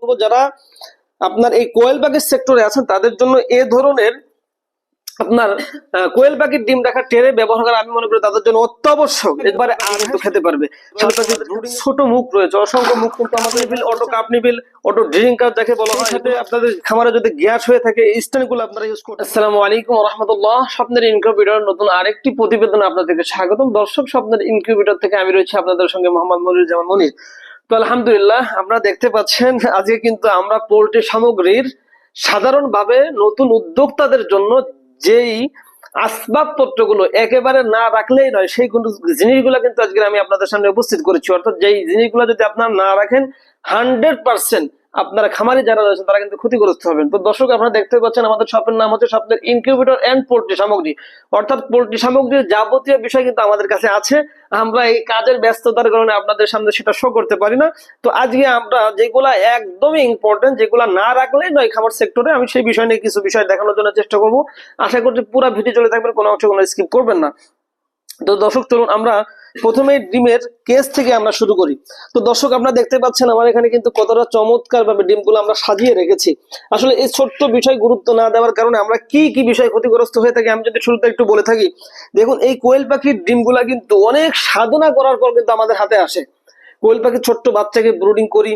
বলব, যারা আপনার এই কোয়েল পাখির সেক্টরে আছেন, তাদের জন্য এ ধরনের আপনার কোয়েল পাখির ডিম রাখার ট্রেনে ব্যবহার করা আমি মনে করি তাদের জন্য অত্যাবশ্যক। একবারে আনন্দ খেতে পারবে। ছোট মুখ রয়েছে, অসংখ্য মুখ, কিন্তু আমাদের নিবিল অটো কাপ নিবিল অটো ড্রিঙ্কার যাকে বলা হয় সাথে আপনাদের খামারে যদি গ্যাস হয়ে থাকে, এই স্ট্যান্ডগুলো আপনারা ইউজ করতে আসসালামু আলাইকুম রহমতুল্লাহ। স্বপ্নের ইনকিউবেটর নতুন আরেকটি প্রতিবেদন আপনাদেরকে স্বাগতম। দর্শক, স্বপ্নের ইনকিউবেটর থেকে আমি রয়েছি আপনাদের সঙ্গে মোহাম্মদ মনির জামান মনির। তো আলহামদুলিল্লাহ আপনারা দেখতে পাচ্ছেন, আজকে কিন্তু আমরা পোল্ট্রি সামগ্রীর সাধারণভাবে নতুন উদ্যোক্তাদের জন্য যেই আসবাবপত্রগুলো একেবারে না রাখলেই নয়, সেই জিনিসগুলো কিন্তু আজকে আমি আপনাদের সামনে উপস্থিত করেছি। অর্থাৎ যেই জিনিসগুলো যদি আপনারা না রাখেন হান্ড্রেড পার্সেন্ট আপনারা খামারি যারা রয়েছেন, তারা কিন্তু ক্ষতিগ্রস্ত হবেন। তো দর্শক, আপনারা দেখতে পাচ্ছেন, আমাদের শপের নাম হচ্ছে স্বপ্নের ইনকিউবেটর এন্ড পোল্ট্রি সামগ্রী। অর্থাৎ পোল্ট্রি সামগ্রীর যাবতীয় বিষয় কিন্তু আমাদের কাছে আছে। আমরা এই কাজের ব্যস্ততার কারণে আপনাদের সামনে সেটা শো করতে পারি না। তো আজকে আমরা যেগুলা একদমই ইম্পর্টেন্ট যেগুলা না রাখলে নয় খাবার সেক্টরে আমি সেই বিষয় নিয়ে কিছু বিষয় দেখানোর জন্য চেষ্টা করব। আশা করছি পুরো ভিডিও চলে থাকবেন কোনো অংশ কোনো স্কিপ করবেন না। তো দর্শক, চলুন, আমরা প্রথমে ডিমের কেস থেকে আমরা শুরু করি। তো দর্শক, আপনারা দেখতে পাচ্ছেন আমার এখানে কিন্তু কতটা চমৎকার ভাবে ডিমগুলো আমরা সাজিয়ে রেখেছি। আসলে এই ছোট্ট বিষয় গুরুত্ব না দেওয়ার কারণে আমরা কি কি বিষয় ক্ষতিগ্রস্ত হয়ে থাকি আমি যদি শুরুতে একটু বলে থাকি। দেখুন, এই কোয়েল পাখির ডিমগুলা কিন্তু অনেক সাধনা করার পর কিন্তু আমাদের হাতে আসে। কোয়েল পাখির ছোট্ট বাচ্চাকে ব্রুডিং করি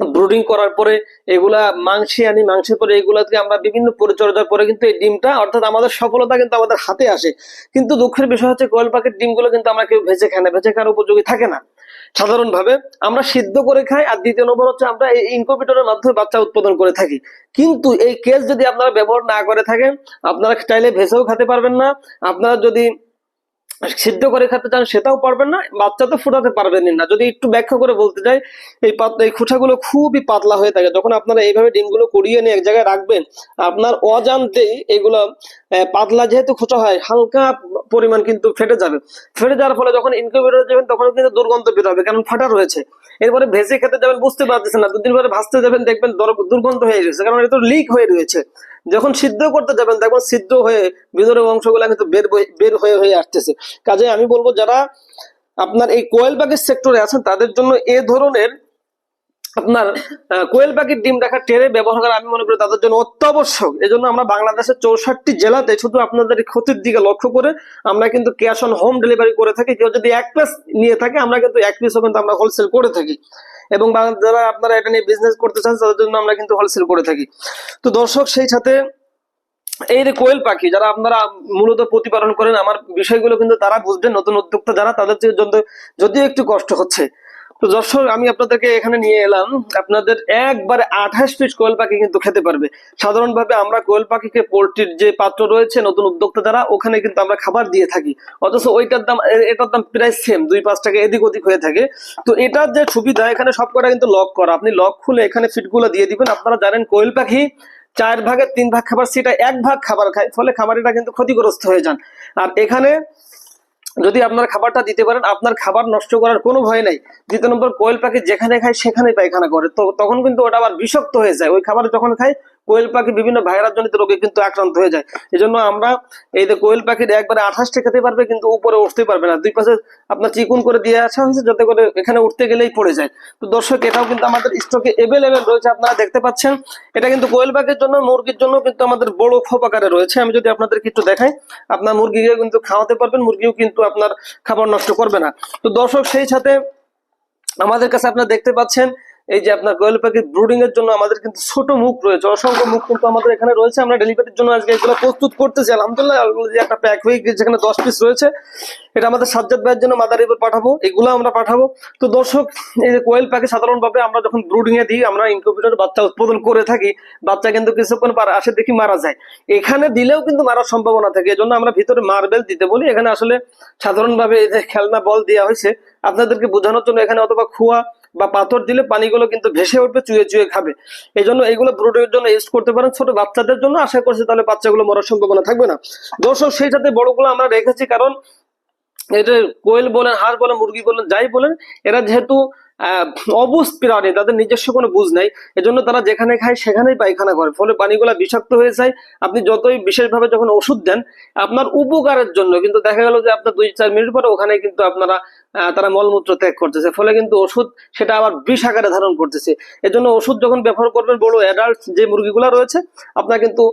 ব্রুডিং করার পরে এগুলা মাংসে আনি, মাংসের পরে এগুলাকে আমরা বিভিন্ন পরিচর্যার পরে কিন্তু এই ডিমটা, অর্থাৎ আমাদের সফলতা কিন্তু আমাদের হাতে আসে। কিন্তু দুঃখের বিষয় হচ্ছে কোয়েল পাখির ডিমগুলো কিন্তু আমরা কেউ ভেজে খাই না, ভেজে খাওয়ার উপযোগী থাকে না। সাধারণভাবে আমরা সিদ্ধ করে খাই আর দ্বিতীয় নম্বর হচ্ছে আমরা এই ইনকিউবেটরের মাধ্যমে বাচ্চা উৎপাদন করে থাকি। কিন্তু এই কেস যদি আপনারা ব্যবহার না করে থাকেন, আপনারা চাইলে ভেসেও খেতে পারবেন না। আপনারা যদি সিদ্ধ করে খেতে চান সেটাও পারবেন না, বাচ্চা তো ফুটাতে পারবেন না। যদি একটু ব্যাখ্যা করে বলতে চাই এই পাত এই খুঁটাগুলো খুবই পাতলা হয়ে থাকে। যখন আপনারা এইভাবে ডিমগুলো কুড়িয়ে নিয়ে এক জায়গায় রাখবেন, আপনার অজান্তেই এগুলো পাতলা যেহেতু খোঁচা হয়, হালকা পরিমাণ কিন্তু ফেটে যাবে। ফেটে যাওয়ার ফলে যখন ইনকিউবেটর যাবেন, তখন কিন্তু দুর্গন্ধ বের হবে, কারণ ফাটা রয়েছে। এরপরে ভেজে খেতে যাবেন, বুঝতে পারতেছেন না। দুদিন পরে ভাজতে যাবেন, দেখবেন দুর্গন্ধ হয়ে গেছে, কারণ এটা তো লিক হয়ে রয়েছে। যখন সিদ্ধ করতে যাবেন, দেখবেন সিদ্ধ হয়ে ভিতরের অংশগুলো কিন্তু বের বের হয়ে হয়ে আসতেছে। কাজে আমি বলব যারা আপনার এই কোয়েল পাখির সেক্টরে আছেন, তাদের জন্য এ ধরনের আপনার কোয়েল পাখির ডিম রাখার টেরে ব্যবহার করা আমি মনে করি তাদের জন্য অত্যাবশ্যক। এই জন্য আমরা বাংলাদেশের চৌষট্টি জেলাতে শুধু আপনাদের ক্ষতির দিকে লক্ষ্য করে আমরা কিন্তু ক্যাশ অন হোম ডেলিভারি করে থাকি। কেউ যদি এক পিস নিয়ে থাকে, আমরা কিন্তু এক পিসও কিন্তু আমরা হোলসেল করে থাকি। এবং যারা আপনারা এটা নিয়ে বিজনেস করতে চান, তাদের জন্য আমরা কিন্তু হোলসেল করে থাকি। তো দর্শক, সেই সাথে এই যে কোয়েল পাখি, যারা আপনারা মূলত প্রতিপালন করেন, আমার বিষয়গুলো কিন্তু তারা বুঝবেন, নতুন উদ্যোক্তা যারা, তাদের জন্য যদিও একটু কষ্ট হচ্ছে। তো দর্শক, আমি আপনাদেরকে এখানে নিয়ে এলাম, আপনাদের একবারে আঠাশ পিস কোয়েল পাখি কিন্তু খেতে পারবে। সাধারণভাবে আমরা কোয়েল পাখিকে পোলট্রির যে পাত্র রয়েছে, নতুন উদ্যোক্তা যারা, ওখানে কিন্তু আমরা খাবার দিয়ে থাকি। অথচ ওইটার দাম এটার দাম প্রায় সেম দুই পাঁচ টাকা এদিক ওদিক হয়ে থাকে। তো এটার যে সুবিধা, এখানে সব কটা কিন্তু লক করা। আপনি লক খুলে এখানে ফিটগুলো দিয়ে দিবেন। আপনারা জানেন কোয়েল পাখি চার ভাগের তিন ভাগ খাবার, সেটা এক ভাগ খাবার খায়, ফলে খামারিটা কিন্তু ক্ষতিগ্রস্ত হয়ে যান। আর এখানে যদি আপনার খাবারটা দিতে পারেন, আপনার খাবার নষ্ট করার কোনো ভয় নাই। দ্বিতীয় নম্বর, কোয়েল পাখি যেখানে খায়, সেখানে পায়খানা করে। তো তখন কিন্তু ওটা আবার বিষাক্ত হয়ে যায়। ওই খাবার যখন খায় কোয়েল পাখি বিভিন্ন ভাইরাস জনিত রোগে কিন্তু আক্রান্ত হয়ে যায়। এই জন্য আমরা এই যে কোয়েল পাখির একবারে আঠাশটা খেতে পারবে কিন্তু উপরে উঠতে পারবে না। দুই পাশে আপনার চিকুন করে দিয়ে আসা হয়েছে যাতে করে এখানে উঠতে গেলেই পড়ে যায়। তো দর্শক, এটাও কিন্তু আমাদের স্টকে এভেলেবেল রয়েছে, আপনারা দেখতে পাচ্ছেন। এটা কিন্তু কোয়েল পাখির জন্য, মুরগির জন্য কিন্তু আমাদের বড় খোপ আকারে রয়েছে। আমি যদি আপনাদেরকে একটু দেখাই, আপনার মুরগিকে কিন্তু খাওয়াতে পারবেন, মুরগিও কিন্তু আপনার খাবার নষ্ট করবে না। তো দর্শক, সেই সাথে আমাদের কাছে আপনারা দেখতে পাচ্ছেন এই যে আপনার কোয়েল পাখির ব্রুডিং এর জন্য আমাদের কিন্তু ছোট মুখ রয়েছে, অসংখ্য মুখ কিন্তু আমাদের এখানে রয়েছে। আমরা ডেলিভারির জন্য আজকে এগুলো প্রস্তুত করতেছি। আলহামদুলিল্লাহ একটা প্যাক হয়ে গেছে যেখানে দশ পিস রয়েছে। এটা আমাদের সাজ্জাদ ভাইয়ের জন্য মাদারিপুর পাঠাবো, এগুলো আমরা পাঠাবো। তো দর্শক, এই যে কোয়েল পাখি সাধারণভাবে আমরা যখন ব্রুডিং এ দিই, আমরা ইনকিউবেটর বাচ্চা উৎপাদন করে থাকি, বাচ্চা কিন্তু কিছুক্ষণ পর আসে দেখি মারা যায়। এখানে দিলেও কিন্তু মারার সম্ভাবনা থাকে, এজন্য আমরা ভিতরে মার্বেল দিতে বলি। এখানে আসলে সাধারণভাবে এই যে খেলনা বল দেওয়া হয়েছে, আপনাদেরকে বোঝানোর জন্য এখানে অথবা খোয়া বা পাথর দিলে পানিগুলো কিন্তু ভেসে উঠবে, চুয়ে চুয়ে খাবে। এই জন্য এগুলো ব্রুডের জন্য ইউজ করতে পারেন। ছোট বাচ্চাদের জন্য আশা করছি তাহলে বাচ্চাগুলো মরার সম্ভাবনা থাকবে না। দর্শক, সেই সাথে বড়গুলো আমরা রেখেছি কারণ এটা কোয়েল বলেন, হাঁস বলেন, মুরগি বলেন, যাই বলেন, এরা যেহেতু অবুঝ প্রাণী, তাদের নিজস্ব কোনো বুঝ নাই। এজন্য তারা যেখানে খায় সেখানেই পায়খানা করে। ফলে পানিগুলা বিষাক্ত হয়ে যায়। আপনি যতই বিশেষভাবে যখন ওষুধ দেন, আপনার উপকারের জন্য, কিন্তু দেখা গেল যে আপনার দুই চার মিনিট পরে ওখানে কিন্তু আপনারা তারা মলমূত্র ত্যাগ করতেছে। ফলে কিন্তু ওষুধ সেটা আবার বিষ আকারে ধারণ করতেছে। এজন্য ওষুধ যখন ব্যবহার করবেন বড় অ্যাডাল্ট যে মুরগিগুলা রয়েছে, আপনার কিন্তু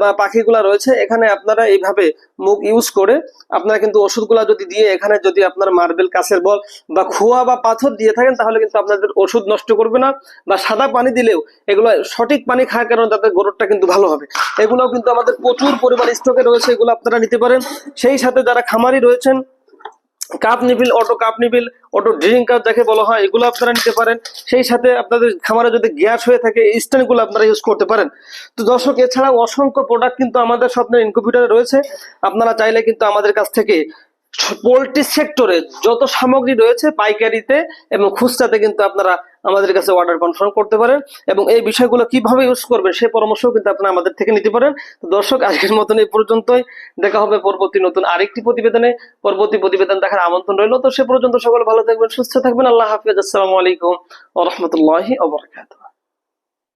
বা পাখিগুলা রয়েছে, এখানে আপনারা এইভাবে মুখ ইউজ করে আপনারা কিন্তু ওষুধগুলা যদি দিয়ে, এখানে যদি আপনার মার্বেল কাছের বল বা খোয়া বা পাথর দিয়ে থাকেন, তাহলে কিন্তু আপনাদের ওষুধ নষ্ট করবে না বা সাদা পানি দিলেও এগুলো সঠিক পানি খাওয়ার কারণে তাদের গরুরটা কিন্তু ভালো হবে। এগুলোও কিন্তু আমাদের প্রচুর পরিমাণ স্টকে রয়েছে, এগুলো আপনারা নিতে পারেন। সেই সাথে যারা খামারি রয়েছেন cup নিবিল auto cup নিবিল auto drinker যাকে বলা হয়, এগুলো আপনারা নিতে পারেন। সেই সাথে আপনাদের খামারে যদি গ্যাস হয়ে থাকে, এই স্ট্যান্ডগুলো আপনারা ইউজ করতে পারেন। তো দর্শক, এছাড়াও অসংখ্য প্রোডাক্ট কিন্তু আমাদের স্বপ্নের ইনকিউবেটারে রয়েছে। আপনারা চাইলে কিন্তু আমাদের কাছ থেকে পোলট্রি সেক্টরে যত সামগ্রী রয়েছে, পাইকারিতে এবং খুচরাতে কিন্তু আপনারা আমাদের কাছে অর্ডার কনফার্ম করতে পারেন এবং এই বিষয়গুলো কীভাবে ইউজ করবেন সেই পরামর্শও কিন্তু আপনারা আমাদের থেকে নিতে পারেন। তো দর্শক, আজকের মতন এই পর্যন্তই। দেখা হবে পরবর্তী নতুন আরেকটি প্রতিবেদনে। পরবর্তী প্রতিবেদন দেখার আমন্ত্রণ রইল। তো সে পর্যন্ত সকলে ভালো থাকবেন, সুস্থ থাকবেন। আল্লাহ হাফিজ। আসসালামু আলাইকুম ও রাহমাতুল্লাহি